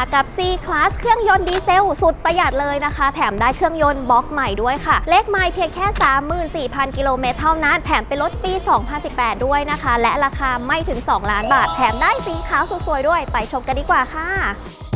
ะกับ C Class เครื่องยนต์ดีเซล สุดประหยัดเลยนะคะ แถมได้เครื่องยนต์บล็อกใหม่ด้วยค่ะ เลขไมล์เพียงแค่ 34,000 กิโลเมตรเท่านั้น แถมเป็นรถปี 2018 ด้วยนะคะ และราคาไม่ถึง 2 ล้านบาท แถมได้สีขาวสุดสวยด้วย ไปชมกันดีกว่าค่ะ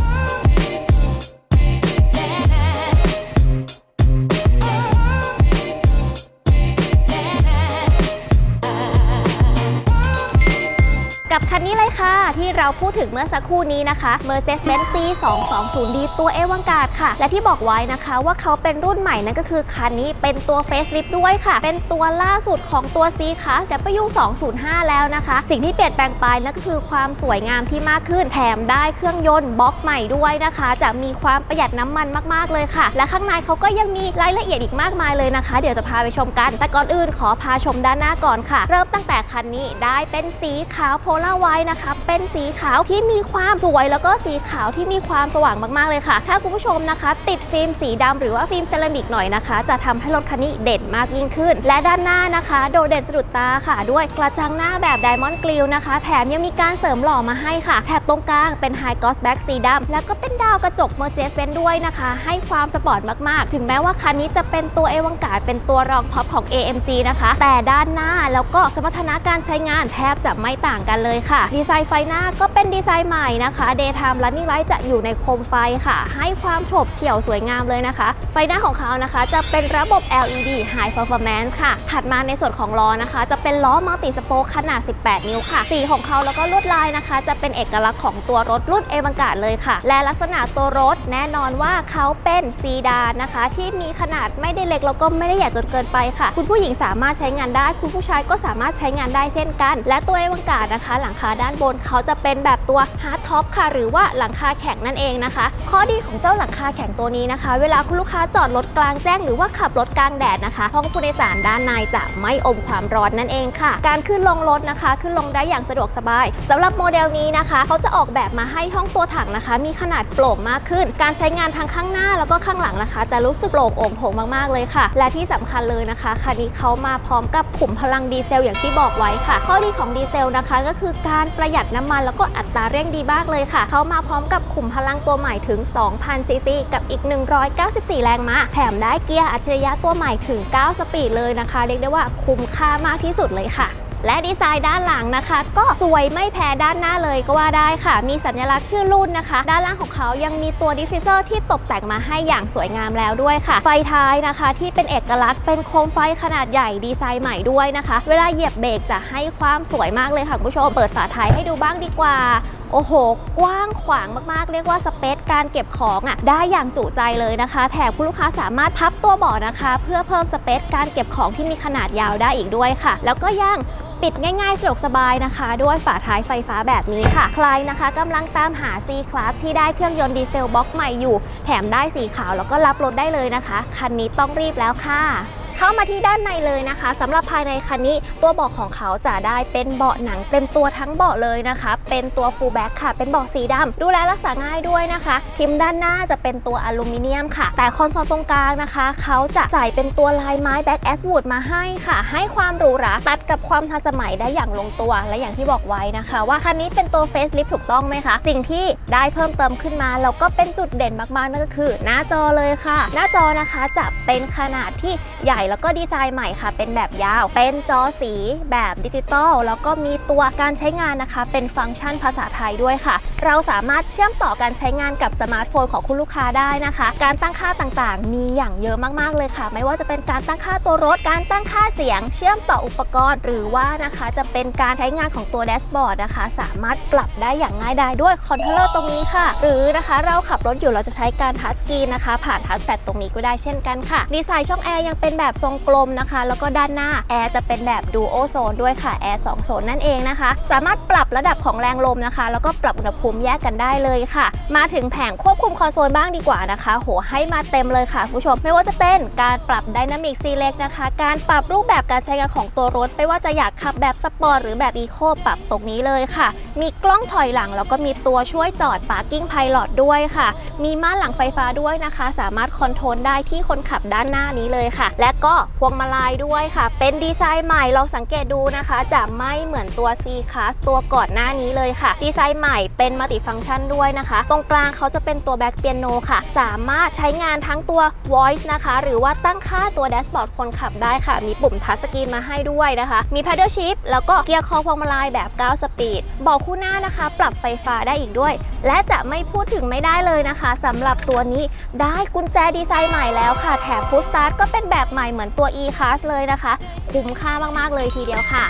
กับคันนี้เลยค่ะที่เราพูดถึงเมื่อสักครู่นี้นะคะ Mercedes-Benz C 2 2 0 D ตัวเอวังการ์ดค่ะ และที่บอกไว้นะคะว่าเขาเป็นรุ่นใหม่นั่นก็คือคันนี้เป็นตัว Facelift ด้วยค่ะ เป็นตัวล่าสุดของตัว C Class W 2 0 5 แล้วนะคะ สิ่งที่เปลี่ยนแปลงไปนั่นก็คือความสวยงามที่มากขึ้น แถมได้เครื่องยนต์บล็อกใหม่ด้วยนะคะ จะมีความประหยัดน้ำมันมากๆเลยค่ะ และข้างในเขาก็ยังมีรายละเอียดอีกมากมายเลยนะคะ เดี๋ยวจะพาไปชมกัน แต่ก่อนอื่นขอพาชมด้านหน้าก่อนค่ะ เริ่มตั้งแต่คันนี้ได้เป็นสีขาวโพลลาไวนะคะ เป็นสีขาวที่มีความสวย แล้วก็สีขาวที่มีความสว่างมากๆเลยค่ะ ถ้าคุณผู้ชมนะคะ ติดฟิล์มสีดำหรือว่าฟิล์มเซรามิกหน่อยนะคะ จะทำให้รถคันนี้เด่นมากยิ่งขึ้น และด้านหน้านะคะ โดดเด่นสะดุดตาค่ะ ด้วยกระจังหน้าแบบไดมอนด์กลิวนะคะ แถมยังมีการเสริมหล่อมาให้ค่ะ แถบตรงกลางเป็นไฮกอสแบ็กสีดำแล้วก็เป็นดาวกระจก Mercedes-Benz ด้วยนะคะ ให้ความสปอร์ตมากๆ ถึงแม้ว่าคันนี้จะเป็นตัวเอวังกาดเป็นตัวรองท็อปของ AMG นะคะ แต่ด้านหน้าแล้วก็สมรรถนะการใช้งานแทบจะไม่ต่างกันเลยค่ะ ดีไซน์ไฟหน้าก็เป็นดีไซน์ใหม่นะคะ Daytime Running Light จะอยู่ในโคมไฟค่ะ ให้ความโฉบเฉี่ยวสวยงามเลยนะคะ ไฟหน้าของเขานะคะ จะเป็นระบบ LED High Performance ค่ะ ถัดมาในส่วนของล้อนะคะ จะเป็นล้อมัลติสโปคขนาด 18 นิ้วค่ะ สีของเขาแล้วก็ลวดลายนะคะ จะเป็นเอกลักษณ์ของตัวรถรุ่นเอวังการ์ดเลยค่ะ และลักษณะตัวรถแน่นอนว่าเขาเป็นซีดานนะคะ ที่มีขนาดไม่ได้เล็กแล้วก็ไม่ได้ใหญ่จนเกินไปค่ะ คุณผู้หญิงสามารถใช้งานได้ คุณผู้ชายก็สามารถใช้งานได้เช่นกัน และตัวเอวังการ์ดนะคะหลังคาด้านบนเขาจะเป็นแบบตัวฮาร์ดท็อปค่ะ หรือว่าหลังคาแข็งนั่นเองนะคะ ข้อดีของเจ้าหลังคาแข็งตัวนี้นะคะ เวลาคุณลูกค้าจอดรถกลางแจ้งหรือว่าขับรถกลางแดดนะคะห้องผู้โดยสารด้านในจะไม่อมความร้อนนั่นเองค่ะ การขึ้นลงรถนะคะ ขึ้นลงได้อย่างสะดวกสบายสำหรับโมเดลนี้นะคะ เขาจะออกแบบมาให้ห้องตัวถังนะคะ มีขนาดโปร่งมากขึ้น การใช้งานทั้งข้างหน้าแล้วก็ข้างหลังนะคะ จะรู้สึกโปร่งโอ่งโถงมากๆเลยค่ะ และที่สำคัญเลยนะคะคันนี้เขามาพร้อมกับขุมพลังดีเซลอย่างที่บอกไว้ค่ะ ข้อดีของดีเซลนะคะก็คือการประหยัดน้ำมันแล้วก็อัตราเร่งดีมากเลยค่ะ เขามาพร้อมกับขุมพลังตัวใหม่ถึง 2,000 ซีซี กับอีก 194 แรงม้า แถมได้เกียร์อัจฉริยะตัวใหม่ถึง 9 สปีดเลยนะคะ เรียกได้ว่าคุ้มค่ามากที่สุดเลยค่ะ และดีไซน์ด้านหลังนะคะ ก็สวยไม่แพ้ด้านหน้าเลยก็ว่าได้ค่ะ มีสัญลักษณ์ชื่อรุ่นนะคะ ด้านล่างของเขายังมีตัวดิฟฟิเซอร์ที่ตกแต่งมาให้อย่างสวยงามแล้วด้วยค่ะ ไฟท้ายนะคะ ที่เป็นเอกลักษณ์เป็นโคมไฟขนาดใหญ่ดีไซน์ใหม่ด้วยนะคะ เวลาเหยียบเบรกจะให้ความสวยมากเลยค่ะคุณผู้ชมเปิดฝาท้ายให้ดูบ้างดีกว่า โอ้โห กว้างขวางมากๆ เรียกว่าสเปซการเก็บของอะได้อย่างจุใจเลยนะคะ แถมคุณลูกค้าสามารถพับตัวเบาะนะคะ เพื่อเพิ่มสเปซการเก็บของที่มีขนาดยาวได้อีกด้วยค่ะ แล้วก็ยังปิดง่ายๆสะดวกสบายนะคะ ด้วยฝาท้ายไฟฟ้าแบบนี้ค่ะ ใครนะคะกำลังตามหา C Class ที่ได้เครื่องยนต์ดีเซลบล็อกใหม่อยู่ แถมได้สีขาวแล้วก็รับรถได้เลยนะคะ คันนี้ต้องรีบแล้วค่ะ เข้ามาที่ด้านในเลยนะคะสำหรับภายในคันนี้ตัวเบาะของเขาจะได้เป็นเบาะหนังเต็มตัวทั้งเบาะเลยนะคะ เป็นตัว full back ค่ะ เป็นเบาะสีดำดูแลรักษาง่ายด้วยนะคะทิมด้านหน้าจะเป็นตัวอลูมิเนียมค่ะ แต่คอนโซลตรงกลางนะคะ เขาจะใส่เป็นตัวลายไม้แบ็กแอสวูดมาให้ค่ะ ให้ความหรูหราตัดกับความทันสมัยได้อย่างลงตัว และอย่างที่บอกไว้นะคะ ว่าคันนี้เป็นตัว facelift ถูกต้องไหมคะ สิ่งที่ได้เพิ่มเติมขึ้นมาแล้วก็เป็นจุดเด่นมากๆนั่นก็คือ หน้าจอเลยค่ะ หน้าจอนะคะจะเป็นขนาดที่ใหญ่แล้วก็ดีไซน์ใหม่ค่ะ เป็นแบบยาว เป็นจอสีแบบดิจิตอลแล้วก็มีตัวการใช้งานนะคะ เป็นฟังก์ชันภาษาไทยด้วยค่ะ เราสามารถเชื่อมต่อการใช้งานกับสมาร์ทโฟนของคุณลูกค้าได้นะคะ การตั้งค่าต่างๆ มีอย่างเยอะมากๆเลยค่ะ ไม่ว่าจะเป็นการตั้งค่าตัวรถ การตั้งค่าเสียง เชื่อมต่ออุปกรณ์ หรือว่านะคะจะเป็นการใช้งานของตัวแดชบอร์ดนะคะ สามารถปรับได้อย่างง่ายดายด้วยคอนโทรลเลอร์ตรงนี้ค่ะ หรือนะคะเราขับรถอยู่เราจะใช้การทัชสกรีนนะคะ ผ่านทัชแพดตรงนี้ก็ได้เช่นกันค่ะ ดีไซน์ช่องแอร์ยังเป็นแบบทรงกลมนะคะ แล้วก็ด้านหน้าแอร์จะเป็นแบบดูโอโซนด้วยค่ะแอร์2โซนนั่นเองนะคะ สามารถปรับระดับของแรงลมนะคะ แล้วก็ปรับอุณหภูมิแยกกันได้เลยค่ะ มาถึงแผงควบคุมคอนโซลบ้างดีกว่านะคะ โหให้มาเต็มเลยค่ะผู้ชม ไม่ว่าจะเป็นการปรับดินามิกซีเล็กนะคะ การปรับรูปแบบการใช้งานของตัวรถ ไม่ว่าจะอยากขับแบบสปอร์ตหรือแบบอีโคปรับตรงนี้เลยค่ะ มีกล้องถอยหลังแล้วก็มีตัวช่วยจอด Parking Pilot ด้วยค่ะ มีม่านหลังไฟฟ้าด้วยนะคะ สามารถคอนโทรลได้ที่คนขับด้านหน้านี้เลยค่ะ และก็พวงมาลัยด้วยค่ะ เป็นดีไซน์ใหม่ลองสังเกตดูนะคะ จะไม่เหมือนตัว C Class ตัวก่อนหน้านี้เลยค่ะ ดีไซน์ใหม่เป็นมัลติฟังก์ชันด้วยนะคะ ตรงกลางเขาจะเป็นตัวแบ็กเปียโนค่ะ สามารถใช้งานทั้งตัว voice นะคะ หรือว่าตั้งค่าตัวแดชบอร์ดคนขับได้ค่ะ มีปุ่มทัชสกรีนมาให้ด้วยนะคะ มี paddle shift แล้วก็เกียร์คอพวงมาลัยแบบ 9 สปีด บอกคู่หน้านะคะ ปรับไฟฟ้าได้อีกด้วย และจะไม่พูดถึงไม่ได้เลยนะคะสำหรับตัวนี้ได้กุญแจดีไซน์ใหม่แล้วค่ะ แถมพุชสตาร์ทก็เป็นแบบใหม่เหมือนตัว e class เลยนะคะ คุ้มค่ามากๆเลยทีเดียวค่ะ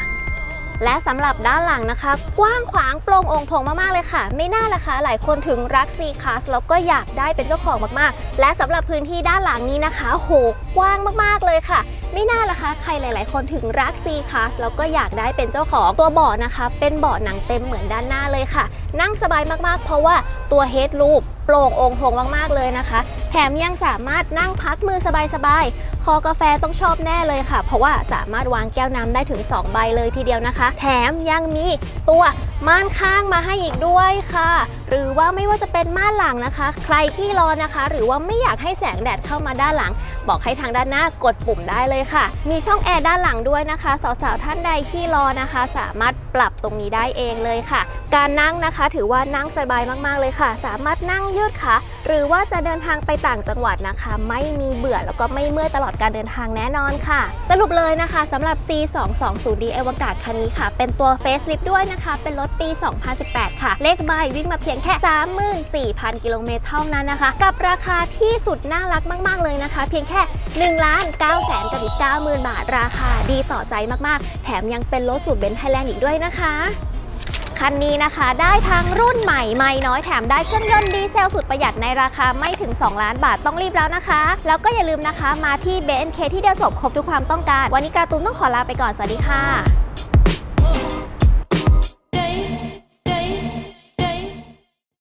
และสำหรับด้านหลังนะคะ กว้างขวางโปร่งองค์โถงมากๆเลยค่ะ ไม่น่าล่ะคะ หลายคนถึงรัก C Class แล้วก็อยากได้เป็นเจ้าของมากๆ และสำหรับพื้นที่ด้านหลังนี้นะคะโหกว้างมากๆเลยค่ะ ไม่น่าล่ะคะ ใครหลาย ๆ คนถึงรัก C Class แล้วก็อยากได้เป็นเจ้าของตัวเบาะนะคะ เป็นเบาะหนังเต็มเหมือนด้านหน้าเลยค่ะ นั่งสบายมากๆ เพราะว่าตัวเฮดรูปโปร่งองค์โถงมากๆเลยนะคะ แถมยังสามารถนั่งพักมือสบายๆ คอกาแฟต้องชอบแน่เลยค่ะ เพราะว่าสามารถวางแก้วน้ำได้ถึง 2 ใบเลยทีเดียวนะคะ แถมยังมีตัวม่านข้างมาให้อีกด้วยค่ะ หรือว่าไม่ว่าจะเป็นม่านหลังนะคะ ใครที่ร้อนนะคะ หรือว่าไม่อยากให้แสงแดดเข้ามาด้านหลัง บอกให้ทางด้านหน้ากดปุ่มได้เลยค่ะ มีช่องแอร์ด้านหลังด้วยนะคะ สาวๆท่านใดที่รอนะคะ สามารถปรับตรงนี้ได้เองเลยค่ะ การนั่งนะคะ ถือว่านั่งสบายมากๆเลยค่ะ สามารถนั่งยืดขา หรือว่าจะเดินทางไปต่างจังหวัดนะคะ ไม่มีเบื่อแล้วก็ไม่เมื่อยตลอดการเดินทางแน่นอนค่ะ สรุปเลยนะคะสำหรับ C220D อวกาศคันนี้ค่ะ เป็นตัว Facelift ด้วยนะคะ เป็นรถปี 2018 ค่ะ เลขใบวิ่งมาเพียงแค่ 34,000 กิโลเมตรเท่านั้นนะคะ กับราคาที่สุดน่ารักมาก ๆ เลยนะคะ เพียงแค่1ล้าน9แสนกับอีก90,000 บาท ราคาดีต่อใจมาก ๆ แถมยังเป็นรถสูตรเบนซ์ไทยแลนด์อีกด้วยนะคะ คันนี้นะคะ ได้ทั้งรุ่นใหม่ไม่น้อยแถมได้เครื่องยนต์ดีเซลสุดประหยัดในราคาไม่ถึง 2 ล้านบาทต้องรีบแล้วนะคะ แล้วก็อย่าลืมนะคะมาที่ BNK ที่เดียวจบครบทุกความต้องการ วันนี้การ์ตูนต้องขอลาไปก่อน สวัสดีค่ะ